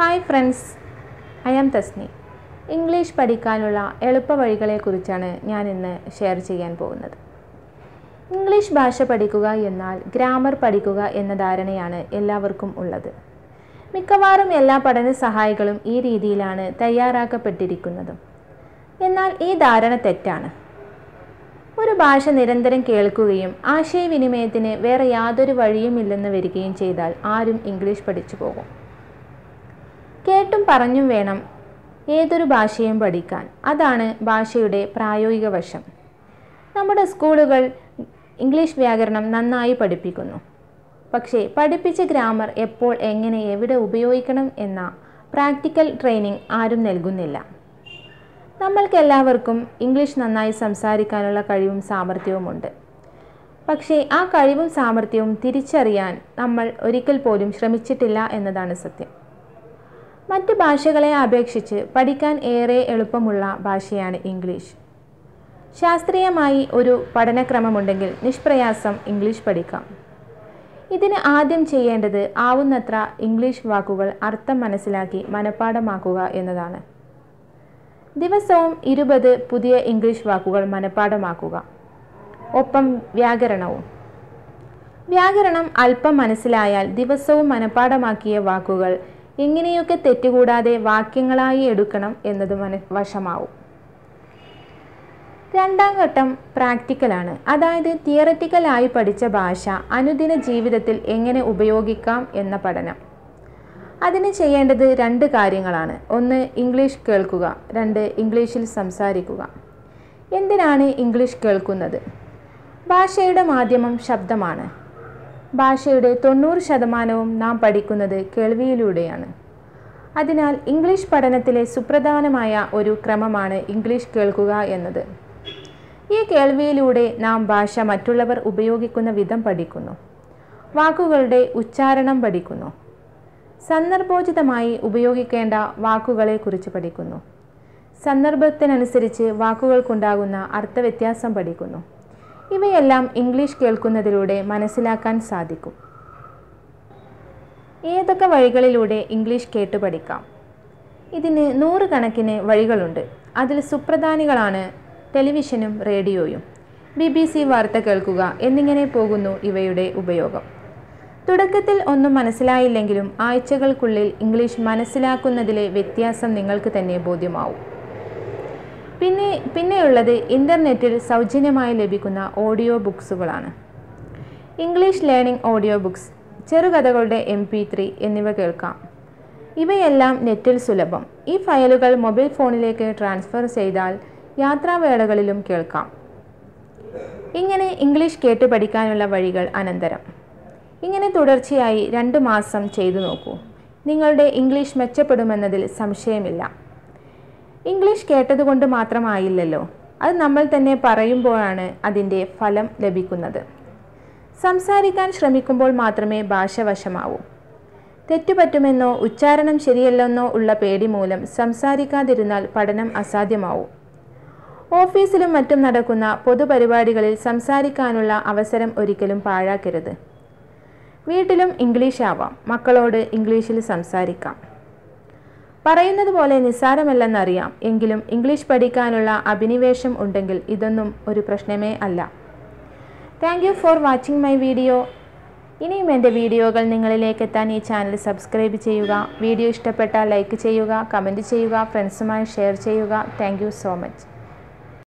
Hi friends I am Thasni. English പഠിക്കാനുള്ള എളുപ്പ വഴികളെക്കുറിച്ചാണ് ഞാൻ ഇന്ന് ഷെയർ ചെയ്യാൻ പോകുന്നത്. ഇംഗ്ലീഷ് ഭാഷ പഠിക്കുക എന്നാൽ ഗ്രാമർ പഠിക്കുക എന്ന ധാരണയാണ് എല്ലാവർക്കും ഉള്ളത്. മിക്കവാറും എല്ലാ പഠന സഹായികളും ഈ രീതിയിലാണ് തയ്യാറാക്കപ്പെട്ടിരിക്കുന്നതും. എന്നാൽ ഈ ധാരണ തെറ്റാണ്. ഒരു ഭാഷ നിരന്തരം കേൾക്കുകയും ആശയവിനിമയത്തിന് വേറെ യാതൊരു വഴിയുമില്ലെന്ന് വരികയും ചെയ്താൽ ആരും ഇംഗ്ലീഷ് പഠിച്ചു പോകും. കേട്ടും പറഞ്ഞും വേണം ഏതൊരു ഭാഷയും പഠിക്കാൻ. അതാണ് ഭാഷയുടെ പ്രായോഗിക വശം. നമ്മുടെ സ്കൂളുകൾ ഇംഗ്ലീഷ് വ്യാകരണം നന്നായി പഠിപ്പിക്കുന്നു. പക്ഷേ പഠിപ്പിച്ച ഗ്രാമർ എപ്പോൾ എങ്ങനെ എവിടെ ഉപയോഗിക്കണം എന്ന പ്രാക്ടിക്കൽ ട്രെയിനിങ് ആരും നൽകുന്നില്ല. നമ്മൾക്കെല്ലാവർക്കും ഇംഗ്ലീഷ് നന്നായി സംസാരിക്കാനുള്ള കഴിവും സാമർഥ്യവുമുണ്ട് പക്ഷേ ആ കഴിവും സാമർഥ്യവും തിരിച്ചറിയാൻ നമ്മൾ ഒരിക്കൽ പോലും ശ്രമിച്ചിട്ടില്ല എന്നതാണ് സത്യം. മറ്റ് ഭാഷകളെ അപേക്ഷിച്ച് പഠിക്കാൻ ഏറെ എളുപ്പമുള്ള ഭാഷയാണ് ഇംഗ്ലീഷ്. ശാസ്ത്രീയമായി ഒരു പഠനക്രമമുണ്ടെങ്കിൽ നിഷ്പ്രയാസം ഇംഗ്ലീഷ് പഠിക്കാം. ഇതിന് ആദ്യം ചെയ്യേണ്ടത് ആവുന്നത്ര ഇംഗ്ലീഷ് വാക്കുകൾ അർത്ഥം മനസ്സിലാക്കി മനഃപ്പാഠമാക്കുക എന്നതാണ്. ദിവസവും ഇരുപത് പുതിയ ഇംഗ്ലീഷ് വാക്കുകൾ മനഃപ്പാഠമാക്കുക. ഒപ്പം വ്യാകരണവും. വ്യാകരണം അല്പം മനസ്സിലായാൽ ദിവസവും മനഃപ്പാഠമാക്കിയ വാക്കുകൾ എങ്ങനെയൊക്കെ തെറ്റുകൂടാതെ വാക്യങ്ങളായി എടുക്കണം എന്നത് മന വശമാവും. രണ്ടാം ഘട്ടം പ്രാക്ടിക്കലാണ് അതായത് തിയററ്റിക്കലായി പഠിച്ച ഭാഷ അനുദിന ജീവിതത്തിൽ എങ്ങനെ ഉപയോഗിക്കാം എന്ന പഠനം. അതിന് ചെയ്യേണ്ടത് രണ്ട് കാര്യങ്ങളാണ്. ഒന്ന് ഇംഗ്ലീഷ് കേൾക്കുക. രണ്ട് ഇംഗ്ലീഷിൽ സംസാരിക്കുക. എന്തിനാണ് ഇംഗ്ലീഷ് കേൾക്കുന്നത്? ഭാഷയുടെ മാധ്യമം ശബ്ദമാണ്. ഭാഷയുടെ തൊണ്ണൂറ് ശതമാനവും നാം പഠിക്കുന്നത് കേൾവിയിലൂടെയാണ്. അതിനാൽ ഇംഗ്ലീഷ് പഠനത്തിലെ സുപ്രധാനമായ ഒരു ക്രമമാണ് ഇംഗ്ലീഷ് കേൾക്കുക എന്നത്. ഈ കേൾവിയിലൂടെ നാം ഭാഷ മറ്റുള്ളവർ ഉപയോഗിക്കുന്ന വിധം പഠിക്കുന്നു. വാക്കുകളുടെ ഉച്ചാരണം പഠിക്കുന്നു. സന്ദർഭോചിതമായി ഉപയോഗിക്കേണ്ട വാക്കുകളെക്കുറിച്ച് പഠിക്കുന്നു. സന്ദർഭത്തിനനുസരിച്ച് വാക്കുകൾക്കുണ്ടാകുന്ന അർത്ഥവ്യത്യാസം പഠിക്കുന്നു. ഇവയെല്ലാം ഇംഗ്ലീഷ് കേൾക്കുന്നതിലൂടെ മനസ്സിലാക്കാൻ സാധിക്കും. ഏതൊക്കെ വഴികളിലൂടെ ഇംഗ്ലീഷ് കേട്ടു പഠിക്കാം? ഇതിന് നൂറുകണക്കിന് വഴികളുണ്ട്. അതിൽ സുപ്രധാനികളാണ് ടെലിവിഷനും റേഡിയോയും. ബി ബി സി വാർത്ത കേൾക്കുക എന്നിങ്ങനെ പോകുന്നു ഇവയുടെ ഉപയോഗം. തുടക്കത്തിൽ ഒന്നും മനസ്സിലായില്ലെങ്കിലും ആഴ്ചകൾക്കുള്ളിൽ ഇംഗ്ലീഷ് മനസ്സിലാക്കുന്നതിലെ വ്യത്യാസം നിങ്ങൾക്ക് തന്നെ ബോധ്യമാവും. പിന്നെ പിന്നെയുള്ളത് ഇന്റർനെറ്റിൽ സൗജന്യമായി ലഭിക്കുന്ന ഓഡിയോ ബുക്സുകളാണ്. ഇംഗ്ലീഷ് ലേണിംഗ് ഓഡിയോ ബുക്സ് ചെറുകഥകളുടെ എം പി ത്രീ എന്നിവ കേൾക്കാം. ഇവയെല്ലാം നെറ്റിൽ സുലഭം. ഈ ഫയലുകൾ മൊബൈൽ ഫോണിലേക്ക് ട്രാൻസ്ഫർ ചെയ്താൽ യാത്രാവേളകളിലും കേൾക്കാം. ഇങ്ങനെ ഇംഗ്ലീഷ് കേട്ടു പഠിക്കാനുള്ള വഴികൾ അനന്തരം. ഇങ്ങനെ തുടർച്ചയായി രണ്ട് മാസം ചെയ്തു നോക്കൂ. നിങ്ങളുടെ ഇംഗ്ലീഷ് മെച്ചപ്പെടുമെന്നതിൽ സംശയമില്ല. ഇംഗ്ലീഷ് കേട്ടതുകൊണ്ട് മാത്രമായില്ലല്ലോ. അത് നമ്മൾ തന്നെ പറയുമ്പോഴാണ് അതിന്റെ ഫലം ലഭിക്കുന്നത്. സംസാരിക്കാൻ ശ്രമിക്കുമ്പോൾ മാത്രമേ ഭാഷ വശമാവൂ. തെറ്റുപറ്റുമെന്നോ ഉച്ചാരണം ശരിയല്ലെന്നോ ഉള്ള പേടി മൂലം സംസാരിക്കാതിരുന്നാൽ പഠനം അസാധ്യമാവും. ഓഫീസിലും മറ്റും നടക്കുന്ന പൊതുപരിപാടികളിൽ സംസാരിക്കാനുള്ള അവസരം ഒരിക്കലും പാഴാക്കരുത്. വീട്ടിലും ഇംഗ്ലീഷ് ആവാം. മക്കളോട് ഇംഗ്ലീഷിൽ സംസാരിക്കാം. പറയുന്നത് പോലെ നിസ്സാരമല്ലെന്നറിയാം. എങ്കിലും ഇംഗ്ലീഷ് പഠിക്കാനുള്ള അഭിനിവേശം ഉണ്ടെങ്കിൽ ഇതൊന്നും ഒരു പ്രശ്നമേ അല്ല. Thank you for watching my video ഇനിയും എന്റെ വീഡിയോകൾ നിങ്ങളിലേക്ക് എത്താൻ ഈ ചാനൽ സബ്സ്ക്രൈബ് ചെയ്യുക. വീഡിയോ ഇഷ്ടപ്പെട്ടാൽ ലൈക്ക് ചെയ്യുക കമന്റ് ചെയ്യുക ഫ്രണ്ട്സുമായി ഷെയർ ചെയ്യുക. Thank so much